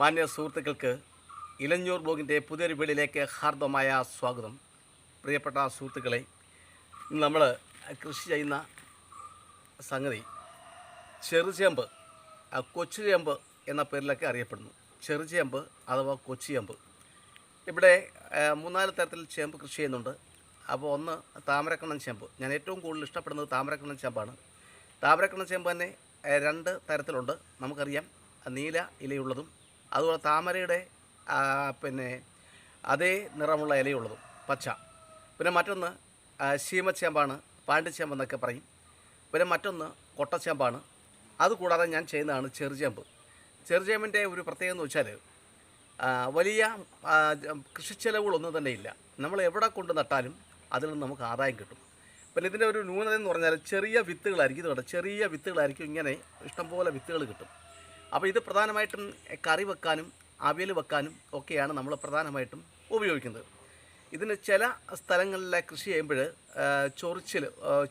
മാന്യ സുഹൃത്തുക്കൾക്ക് ഇലഞ്ഞൂർ ബ്ലോഗിന്റെ പുതിയൊരു വീടിലേക്ക് ഹാർദമായ സ്വാഗതം. പ്രിയപ്പെട്ട സുഹൃത്തുക്കളെ നമ്മൾ കൃഷി ചെയ്യുന്ന സംഗതി ചെറുചേമ്പ് കൊച്ചുചേമ്പ് എന്ന പേരിലൊക്കെ അറിയപ്പെടുന്നു. ചെറുചേമ്പ് അഥവാ കൊച്ചുചേമ്പ്. ഇവിടെ മൂന്നാൽ തരത്തിൽ ചേമ്പ് കൃഷി ചെയ്യുന്നുണ്ട്. അപ്പോൾ ഒന്ന് താമരക്കണ്ണൻ ചേമ്പ്. ഞാൻ ഏറ്റവും കൂടുതൽ ഇഷ്ടപ്പെടുന്നത് താമരക്കണ്ണൻ ചേമ്പാണ്. താമരക്കണ്ണൻ ചേമ്പ് തന്നെ രണ്ട് തരത്തിലുണ്ട്. നമുക്കറിയാം നീല ഇലയുള്ളതും അതുപോലെ താമരയുടെ പിന്നെ അതേ നിറമുള്ള ഇലയുള്ളതും പച്ച. പിന്നെ മറ്റൊന്ന് ശീമച്ചേമ്പാണ് പാണ്ടിച്ചേമ്പ് എന്നൊക്കെ പറയും. പിന്നെ മറ്റൊന്ന് കൊട്ടച്ചേമ്പാണ്. അതുകൂടാതെ ഞാൻ ചെയ്യുന്നതാണ് ചെറുചേമ്പ്. ചെറുചേമ്പിന്റെ ഒരു പ്രത്യേകത എന്ന് വെച്ചാൽ വലിയ കൃഷി ചെലവുകളൊന്നും തന്നെ ഇല്ല. നമ്മൾ എവിടെ കൊണ്ട് നട്ടാലും അതിൽ നിന്ന് നമുക്ക് ആദായം കിട്ടും. പിന്നെ ഇതിന്റെ ഒരു ന്യൂനത എന്ന് പറഞ്ഞാൽ ചെറിയ വിത്തുകളായിരിക്കും. ഇതുകൊണ്ട് ചെറിയ വിത്തുകളായിരിക്കും ഇങ്ങനെ ഇഷ്ടംപോലെ വിത്തുകൾ കിട്ടും. അപ്പോൾ ഇത് പ്രധാനമായിട്ടും കറി വെക്കാനും അവിയൽ വെക്കാനും ഒക്കെയാണ് നമ്മൾ പ്രധാനമായിട്ടും ഉപയോഗിക്കുന്നത്. ഇതിന് ചില സ്ഥലങ്ങളിലെ കൃഷി ചെയ്യുമ്പോൾ ചൊറിച്ചിൽ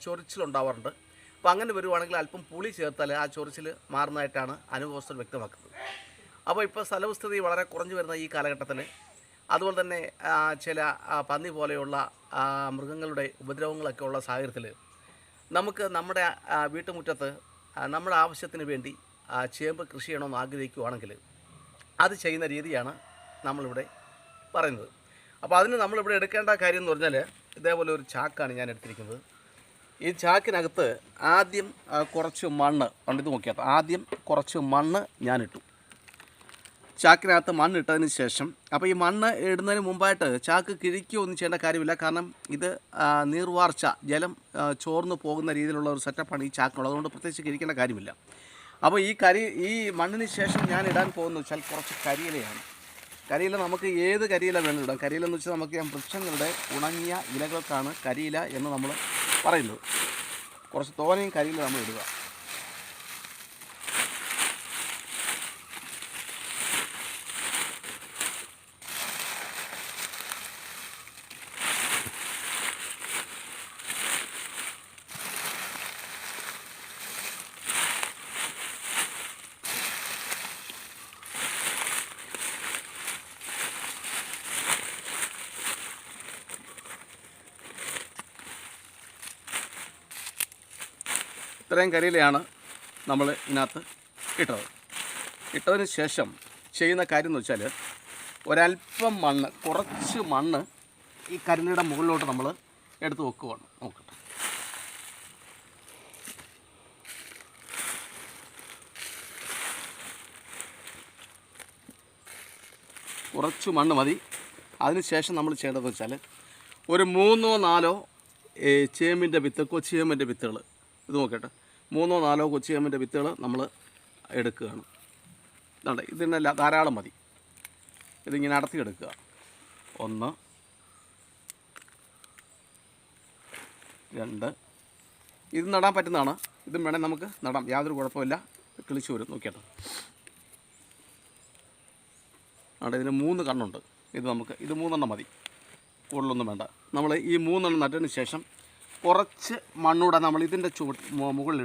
ചൊറിച്ചിലുണ്ടാവാറുണ്ട് അപ്പോൾ അങ്ങനെ വരുവാണെങ്കിൽ അല്പം പുളി ചേർത്താൽ ആ ചൊറിച്ചിൽ മാറുന്നതായിട്ടാണ് അനുഭവസ്ഥർ വ്യക്തമാക്കുന്നത്. അപ്പോൾ ഇപ്പോൾ സ്ഥലവിസ്തൃതി വളരെ കുറഞ്ഞു വരുന്ന ഈ കാലഘട്ടത്തിൽ അതുപോലെ തന്നെ ചില പന്നി പോലെയുള്ള മൃഗങ്ങളുടെ ഉപദ്രവങ്ങളൊക്കെ ഉള്ള സാഹചര്യത്തിൽ നമുക്ക് നമ്മുടെ വീട്ടുമുറ്റത്ത് നമ്മുടെ ആവശ്യത്തിന് വേണ്ടി ചേമ്പ് കൃഷി ചെയ്യണമെന്ന് ആഗ്രഹിക്കുകയാണെങ്കിൽ അത് ചെയ്യുന്ന രീതിയാണ് നമ്മളിവിടെ പറയുന്നത്. അപ്പോൾ അതിന് നമ്മളിവിടെ എടുക്കേണ്ട കാര്യം എന്ന് പറഞ്ഞാൽ ഇതേപോലെ ഒരു ചാക്കാണ് ഞാൻ എടുത്തിരിക്കുന്നത്. ഈ ചാക്കിനകത്ത് ആദ്യം കുറച്ച് മണ്ണ് ഉണ്ട് ഇത് നോക്കിയാൽ ആദ്യം കുറച്ച് മണ്ണ് ഞാനിട്ടു ചാക്കിനകത്ത് മണ്ണ് ഇട്ടതിന് ശേഷം അപ്പോൾ ഈ മണ്ണ് ഇടുന്നതിന് മുമ്പായിട്ട് ചാക്ക് കിഴിക്കുകയോ ഒന്നും ചെയ്യേണ്ട കാര്യമില്ല. കാരണം ഇത് നീർവാർച്ച ജലം ചോർന്നു പോകുന്ന രീതിയിലുള്ള ഒരു സെറ്റപ്പാണ് ഈ ചാക്കിനുള്ളത്. അതുകൊണ്ട് പ്രത്യേകിച്ച് കിഴിക്കേണ്ട കാര്യമില്ല. അപ്പോൾ ഈ കരി ഈ മണ്ണിന് ശേഷം ഞാൻ ഇടാൻ പോകുന്നത് വെച്ചാൽ കുറച്ച് കരിയിലയാണ്. കരിയില നമുക്ക് ഏത് കരിയില വേണം ഇടാം. കരിയില എന്ന് വെച്ചാൽ നമുക്ക് വൃക്ഷങ്ങളുടെ ഉണങ്ങിയ ഇലകൾക്കാണ് കരിയില എന്ന് നമ്മൾ പറയുന്നത്. കുറച്ച് തോനെയും കരിയില നമ്മൾ ഇടുക. ഇത്രയും കരിയിലയാണ് നമ്മൾ ഇതിനകത്ത് ഇട്ടത്. ഇട്ടതിന് ശേഷം ചെയ്യുന്ന കാര്യം എന്ന് വെച്ചാൽ ഒരല്പം മണ്ണ് കുറച്ച് മണ്ണ് ഈ കരിനിയുടെ മുകളിലോട്ട് നമ്മൾ എടുത്ത് വെക്കുകയാണ് നോക്കട്ടെ. കുറച്ച് മണ്ണ് മതി. അതിനുശേഷം നമ്മൾ ചെയ്യേണ്ടതെന്ന് വെച്ചാൽ ഒരു മൂന്നോ നാലോ ചേമ്പിന്റെ വിത്ത് കൊച്ചിയേമ്പിന്റെ വിത്തുകൾ ഇത് നോക്കട്ടെ. മൂന്നോ നാലോ കൊച്ചിയേമ്പിന്റെ വിത്തുകൾ നമ്മൾ എടുക്കുകയാണ്. ഇതാണ് ഇതിനെല്ലാം ധാരാളം മതി. ഇതിങ്ങനെ അടത്തിയെടുക്കുക ഒന്ന് രണ്ട്. ഇത് നടാൻ പറ്റുന്നതാണ്. ഇതും വേണേൽ നമുക്ക് നടാം. യാതൊരു കുഴപ്പമില്ല. കിളിച്ചു വരും. നോക്കിയാട്ടോ. അവിടെ ഇതിന് മൂന്ന് കണ്ണുണ്ട്. ഇത് നമുക്ക് ഇത് മൂന്നെണ്ണം മതി. കൂടുതലൊന്നും വേണ്ട. നമ്മൾ ഈ മൂന്നെണ്ണം നട്ടതിന് ശേഷം കുറച്ച് മണ്ണൂടെ നമ്മൾ ഇതിന്റെ മു- മുകളിൽ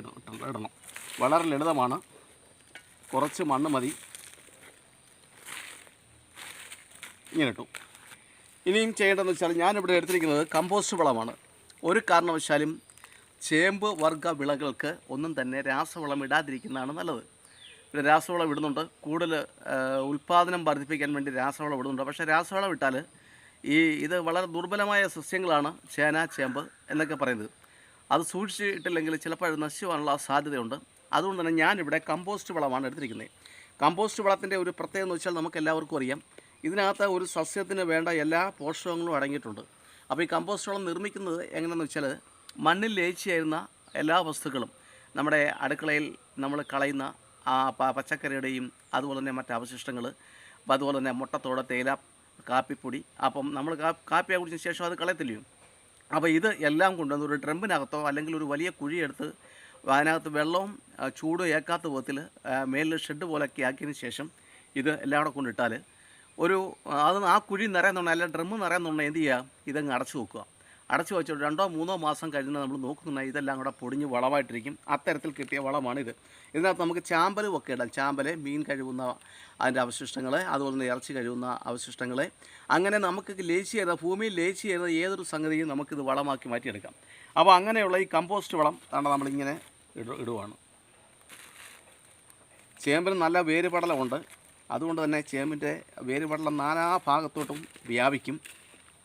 ഇടണം. വളരെ ലളിതമാണ്. കുറച്ച് മണ്ണ് മതി. ഇങ്ങനെ ഇട്ടു. ഇനിയും ചെയ്യേണ്ടതെന്ന് വെച്ചാൽ ഞാനിവിടെ എടുത്തിരിക്കുന്നത് കമ്പോസ്റ്റ് വളമാണ്. ഒരു കാരണവശാലും ചേമ്പ് വർഗ വിളകൾക്ക് ഒന്നും തന്നെ രാസവളം ഇടാതിരിക്കുന്നതാണ് നല്ലത്. പിന്നെ രാസവളം ഇടുന്നുണ്ട്. കൂടുതൽ ഉൽപ്പാദനം വർദ്ധിപ്പിക്കാൻ വേണ്ടി രാസവളം ഇടുന്നുണ്ട്. പക്ഷേ രാസവളം ഇട്ടാൽ ഈ ഇത് വളരെ ദുർബലമായ സസ്യങ്ങളാണ് ചേന ചേമ്പ് എന്നൊക്കെ പറയുന്നത്. അത് സൂക്ഷിച്ചിട്ടില്ലെങ്കിൽ ചിലപ്പോൾ അത് സാധ്യതയുണ്ട്. അതുകൊണ്ട് തന്നെ ഞാനിവിടെ കമ്പോസ്റ്റ് വളമാണ് എടുത്തിരിക്കുന്നത്. കമ്പോസ്റ്റ് വളത്തിന്റെ ഒരു പ്രത്യേകത എന്ന് വെച്ചാൽ നമുക്ക് എല്ലാവർക്കും അറിയാം. ഇതിനകത്ത് ഒരു സസ്യത്തിന് വേണ്ട എല്ലാ പോഷകങ്ങളും അടങ്ങിയിട്ടുണ്ട്. അപ്പോൾ ഈ കമ്പോസ്റ്റ് വളം നിർമ്മിക്കുന്നത് എങ്ങനെയാണെന്ന് വെച്ചാൽ മണ്ണിൽ ലയിച്ചായിരുന്ന എല്ലാ വസ്തുക്കളും നമ്മുടെ അടുക്കളയിൽ നമ്മൾ കളയുന്ന ആ പച്ചക്കറിയുടെയും അതുപോലെ തന്നെ മറ്റ് അവശിഷ്ടങ്ങൾ അപ്പോൾ അതുപോലെ തന്നെ മുട്ടത്തോട് തേയില കാപ്പിപ്പൊടി. അപ്പം നമ്മൾ കാപ്പിയെ കാപ്പി കുടിച്ചതിന് ശേഷം അത് കളയത്തില്ലയോ അപ്പോൾ ഇത് എല്ലാം കൊണ്ടുവന്ന് ഒരു ട്രംപിനകത്തോ അല്ലെങ്കിൽ ഒരു വലിയ കുഴിയെടുത്ത് അതിനകത്ത് വെള്ളവും ചൂടും ഏക്കാത്ത വിധത്തിൽ മേലിൽ ഷെഡ് പോലൊക്കെ ആക്കിയതിന് ശേഷം ഇത് എല്ലാം കൂടെ കൊണ്ടിട്ടാൽ ഒരു അത് ആ കുഴി നിറയുന്നുണ്ടെങ്കിൽ അല്ല ഡ്രമ്മ് നിറയുന്നുണ്ടെങ്കിൽ എന്ത് ചെയ്യുക? ഇതങ്ങ് അടച്ചു വെക്കുക. അടച്ചു വെച്ചോ രണ്ടോ മൂന്നോ മാസം കഴിഞ്ഞ് നമ്മൾ നോക്കുന്നുണ്ടെങ്കിൽ ഇതെല്ലാം കൂടെ പൊടിഞ്ഞ് വളമായിട്ടിരിക്കും. അത്തരത്തിൽ കിട്ടിയ വളമാണിത്. ഇതിനകത്ത് നമുക്ക് ചാമ്പലും ഒക്കെ ഇടാം. ചാമ്പൽ മീൻ കഴിവുന്ന അതിന്റെ അവശിഷ്ടങ്ങൾ അതുപോലെ തന്നെ ഇറച്ചി കഴിവുന്ന അവശിഷ്ടങ്ങൾ അങ്ങനെ നമുക്ക് ലേച്ച് ചെയ്ത ഭൂമിയിൽ ലേച്ച് ചെയ്ത ഏതൊരു സംഗതിയും നമുക്കിത് വളമാക്കി മാറ്റിയെടുക്കാം. അപ്പോൾ അങ്ങനെയുള്ള ഈ കമ്പോസ്റ്റ് വളം ആണ് നമ്മളിങ്ങനെ ഇട ഇടുവാണ്. ചേമ്പിന് നല്ല വേരുപടലമുണ്ട്. അതുകൊണ്ട് തന്നെ ചേമ്പിന്റെ വേരുപടലം നാനാ ഭാഗത്തോട്ടും വ്യാപിക്കും.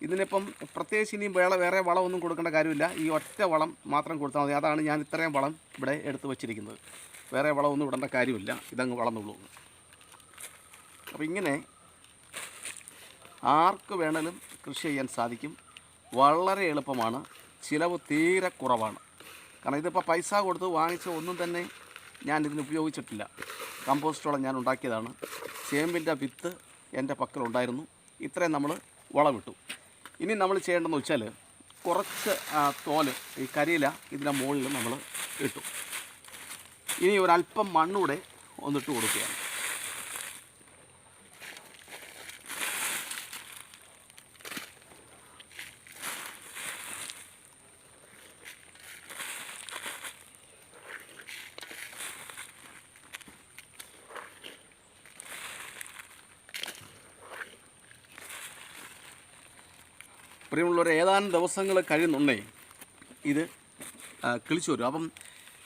ഇതിനിപ്പം പ്രത്യേകിച്ച് ഇനിയും വേള വേറെ വളമൊന്നും കൊടുക്കേണ്ട കാര്യമില്ല. ഈ ഒറ്റ വളം മാത്രം കൊടുത്താൽ മതി. അതാണ് ഞാൻ ഇത്രയും വളം ഇവിടെ എടുത്ത് വച്ചിരിക്കുന്നത്. വേറെ വളമൊന്നും ഇടേണ്ട കാര്യമില്ല. ഇതങ്ങ് വളർന്നുള്ളൂ. അപ്പോൾ ഇങ്ങനെ ആർക്ക് വേണേലും കൃഷി ചെയ്യാൻ സാധിക്കും. വളരെ എളുപ്പമാണ്. ചിലവ് തീരെ കുറവാണ്. കാരണം ഇതിപ്പോൾ പൈസ കൊടുത്ത് വാങ്ങിച്ച ഒന്നും തന്നെ ഞാൻ ഇതിന് ഉപയോഗിച്ചിട്ടില്ല. കമ്പോസ്റ്റ് വളം ഞാൻ ഉണ്ടാക്കിയതാണ്. ചേമ്പിന്റെ വിത്ത് എന്റെ പക്കലുണ്ടായിരുന്നു. ഇത്രയും നമ്മൾ വളമിട്ടു. ഇനി നമ്മൾ ചെയ്യേണ്ടതെന്ന് വെച്ചാൽ കുറച്ച് തോൽ ഈ കരിയില ഇതിന്റെ മുകളിൽ നമ്മൾ ഇട്ടു. ഇനി ഒരല്പം മണ്ണൂടെ ഒന്നിട്ട് കൊടുക്കുകയാണ്. പ്രിയമുള്ളവർ ഏതാനും ദിവസങ്ങൾ കഴിയുന്നുണ്ടേ. ഇത് കിളിച്ചു വരും. അപ്പം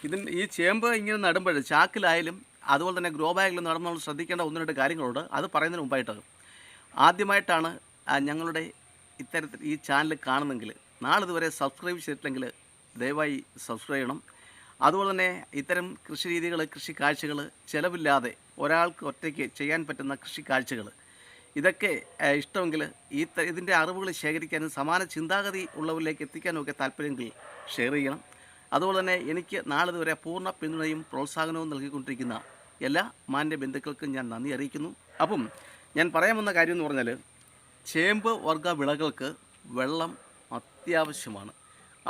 ഇതിന് ഈ ചേമ്പ് ഇങ്ങനെ നടുമ്പോൾ ചാക്കിലായാലും അതുപോലെ തന്നെ ഗ്രോ ബാഗിൽ നടന്നു ശ്രദ്ധിക്കേണ്ട ഒന്ന് രണ്ട് കാര്യങ്ങളുണ്ട്. അത് പറയുന്നതിന് മുമ്പായിട്ട് ആദ്യമായിട്ടാണ് ഞങ്ങളുടെ ഇത്തരത്തിൽ ഈ ചാനൽ കാണുന്നെങ്കിൽ നാളിതുവരെ സബ്സ്ക്രൈബ് ചെയ്തിട്ടില്ലെങ്കിൽ ദയവായി സബ്സ്ക്രൈബ് ചെയ്യണം. അതുപോലെ തന്നെ ഇത്തരം കൃഷി രീതികൾ കൃഷി കാഴ്ചകൾ ചിലവില്ലാതെ ഒരാൾക്ക് ഒറ്റയ്ക്ക് ചെയ്യാൻ പറ്റുന്ന കൃഷി കാഴ്ചകൾ ഇതൊക്കെ ഇഷ്ടമെങ്കിൽ ഈ ഇതിന്റെ അറിവുകൾ ശേഖരിക്കാനും സമാന ചിന്താഗതി ഉള്ളവരിലേക്ക് എത്തിക്കാനും ഒക്കെ താല്പര്യമെങ്കിൽ ഷെയർ ചെയ്യണം. അതുപോലെ തന്നെ എനിക്ക് നാളിതുവരെ പൂർണ പിന്തുണയും പ്രോത്സാഹനവും നൽകിക്കൊണ്ടിരിക്കുന്ന എല്ലാ മാന്യ ബന്ധുക്കൾക്കും ഞാൻ നന്ദി അറിയിക്കുന്നു. അപ്പം ഞാൻ പറയാൻ വന്ന കാര്യം എന്ന് പറഞ്ഞാൽ ചേമ്പ് വർഗ വിളകൾക്ക് വെള്ളം അത്യാവശ്യമാണ്.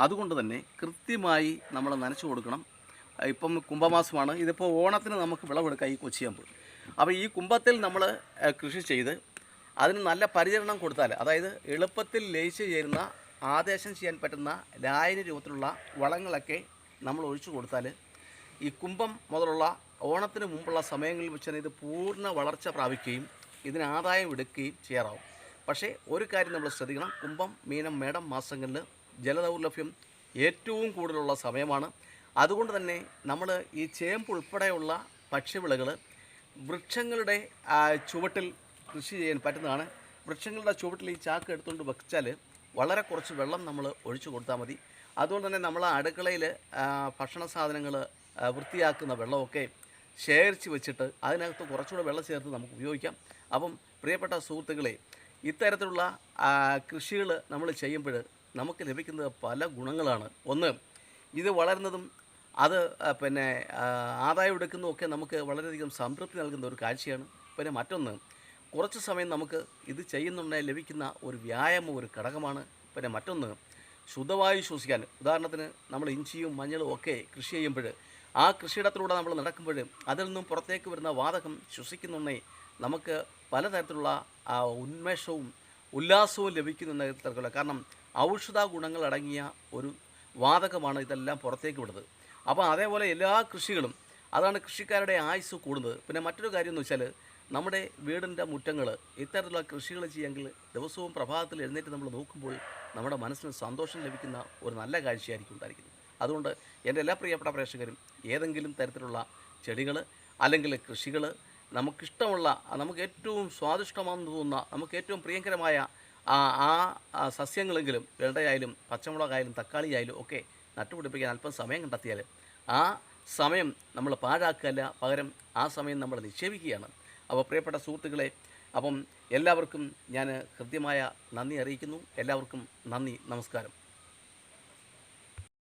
അതുകൊണ്ട് തന്നെ കൃത്യമായി നമ്മൾ നനച്ചു കൊടുക്കണം. ഇപ്പം കുംഭമാസമാണ്. ഇതിപ്പോൾ ഓണത്തിന് നമുക്ക് വിളവെടുക്കാം ഈ കൊച്ചിയാമ്പ്. അപ്പോൾ ഈ കുംഭത്തിൽ നമ്മൾ കൃഷി ചെയ്ത് അതിന് നല്ല പരിചരണം കൊടുത്താൽ അതായത് എളുപ്പത്തിൽ ലയിച്ച് ചേരുന്ന ആദേശം ചെയ്യാൻ പറ്റുന്ന ലായനി രൂപത്തിലുള്ള വളങ്ങളൊക്കെ നമ്മൾ ഒഴിച്ചു കൊടുത്താൽ ഈ കുംഭം മുതലുള്ള ഓണത്തിന് മുമ്പുള്ള സമയങ്ങളിൽ വെച്ച് ഇത് പൂർണ വളർച്ച പ്രാപിക്കുകയും ഇതിന് ആദായം എടുക്കുകയും ചെയ്യാറാവും. പക്ഷേ ഒരു കാര്യം നമ്മൾ ശ്രദ്ധിക്കണം. കുംഭം മീനം മേടം മാസങ്ങളിൽ ജലദൗർലഭ്യം ഏറ്റവും കൂടുതലുള്ള സമയമാണ്. അതുകൊണ്ട് തന്നെ നമ്മൾ ഈ ചേമ്പ് ഉൾപ്പെടെയുള്ള പക്ഷിവിളകൾ വൃക്ഷങ്ങളുടെ ചുവട്ടിൽ കൃഷി ചെയ്യാൻ പറ്റുന്നതാണ്. വൃക്ഷങ്ങളുടെ ചുവട്ടിൽ ഈ ചാക്ക് എടുത്തുകൊണ്ട് വെച്ചാൽ വളരെ കുറച്ച് വെള്ളം നമ്മൾ ഒഴിച്ചു കൊടുത്താൽ മതി. അതുകൊണ്ട് തന്നെ നമ്മൾ അടുക്കളയിൽ ഭക്ഷണ സാധനങ്ങൾ വൃത്തിയാക്കുന്ന വെള്ളമൊക്കെ ശേഖരിച്ച് വെച്ചിട്ട് അതിനകത്ത് കുറച്ചുകൂടെ വെള്ളം ചേർത്ത് നമുക്ക് ഉപയോഗിക്കാം. അപ്പം പ്രിയപ്പെട്ട സുഹൃത്തുക്കളെ ഇത്തരത്തിലുള്ള കൃഷികൾ നമ്മൾ ചെയ്യുമ്പോൾ നമുക്ക് ലഭിക്കുന്നത് പല ഗുണങ്ങളാണ്. ഒന്ന് ഇത് വളരുന്നതും അത് പിന്നെ ആദായം എടുക്കുന്നതും ഒക്കെ നമുക്ക് വളരെയധികം സംതൃപ്തി നൽകുന്ന ഒരു കാഴ്ചയാണ്. പിന്നെ മറ്റൊന്ന് കുറച്ച് സമയം നമുക്ക് ഇത് ചെയ്യുന്നുണ്ടെങ്കിൽ ലഭിക്കുന്ന ഒരു വ്യായാമം ഒരു ഘടകമാണ്. പിന്നെ മറ്റൊന്ന് ശുദ്ധവായു ശ്വസിക്കാൻ. ഉദാഹരണത്തിന് നമ്മൾ ഇഞ്ചിയും മഞ്ഞളും ഒക്കെ കൃഷി ചെയ്യുമ്പോൾ ആ കൃഷിയിടത്തിലൂടെ നമ്മൾ നടക്കുമ്പോൾ അതിൽ നിന്നും പുറത്തേക്ക് വരുന്ന വാതകം ശ്വസിക്കുന്നുണ്ടെങ്കിൽ നമുക്ക് പലതരത്തിലുള്ള ആ, ഉന്മേഷവും ഉല്ലാസവും ലഭിക്കുന്ന തരത്തിലുള്ള. കാരണം ഔഷധ ഗുണങ്ങൾ അടങ്ങിയ ഒരു വാതകമാണ് ഇതെല്ലാം പുറത്തേക്ക് വിടുന്നത്. അപ്പോൾ അതേപോലെ എല്ലാ കൃഷികളും അതാണ് കൃഷിക്കാരുടെ ആയുസ് കൂടുന്നത്. പിന്നെ മറ്റൊരു കാര്യം എന്ന് വെച്ചാൽ നമ്മുടെ വീടിന്റെ മുറ്റങ്ങൾ ഇത്തരത്തിലുള്ള കൃഷികൾ ചെയ്യുമെങ്കിൽ ദിവസവും പ്രഭാതത്തിൽ എഴുന്നേറ്റ് നമ്മൾ നോക്കുമ്പോൾ നമ്മുടെ മനസ്സിന് സന്തോഷം ലഭിക്കുന്ന ഒരു നല്ല കാഴ്ചയായിരിക്കും ഉണ്ടായിരിക്കുന്നത്. അതുകൊണ്ട് എന്റെ എല്ലാ പ്രിയപ്പെട്ട പ്രേക്ഷകരും ഏതെങ്കിലും തരത്തിലുള്ള ചെടികൾ അല്ലെങ്കിൽ കൃഷികൾ നമുക്കിഷ്ടമുള്ള നമുക്ക് ഏറ്റവും സ്വാദിഷ്ടമാണെന്ന് തോന്നുന്ന നമുക്ക് ഏറ്റവും പ്രിയങ്കരമായ ആ സസ്യങ്ങളെങ്കിലും വെണ്ടയായാലും പച്ചമുളകായാലും തക്കാളിയായാലും ഒക്കെ നട്ടുപിടിപ്പിക്കാൻ അല്പം സമയം കണ്ടെത്തിയാൽ ആ സമയം നമ്മൾ പാഴാക്കുകയല്ല. പകരം ആ സമയം നമ്മൾ നിക്ഷേപിക്കുകയാണ്. അപ്പോൾ പ്രിയപ്പെട്ട സുഹൃത്തുക്കളെ അപ്പം എല്ലാവർക്കും ഞാൻ ഹൃദ്യമായ നന്ദി അറിയിക്കുന്നു. എല്ലാവർക്കും നന്ദി നമസ്കാരം.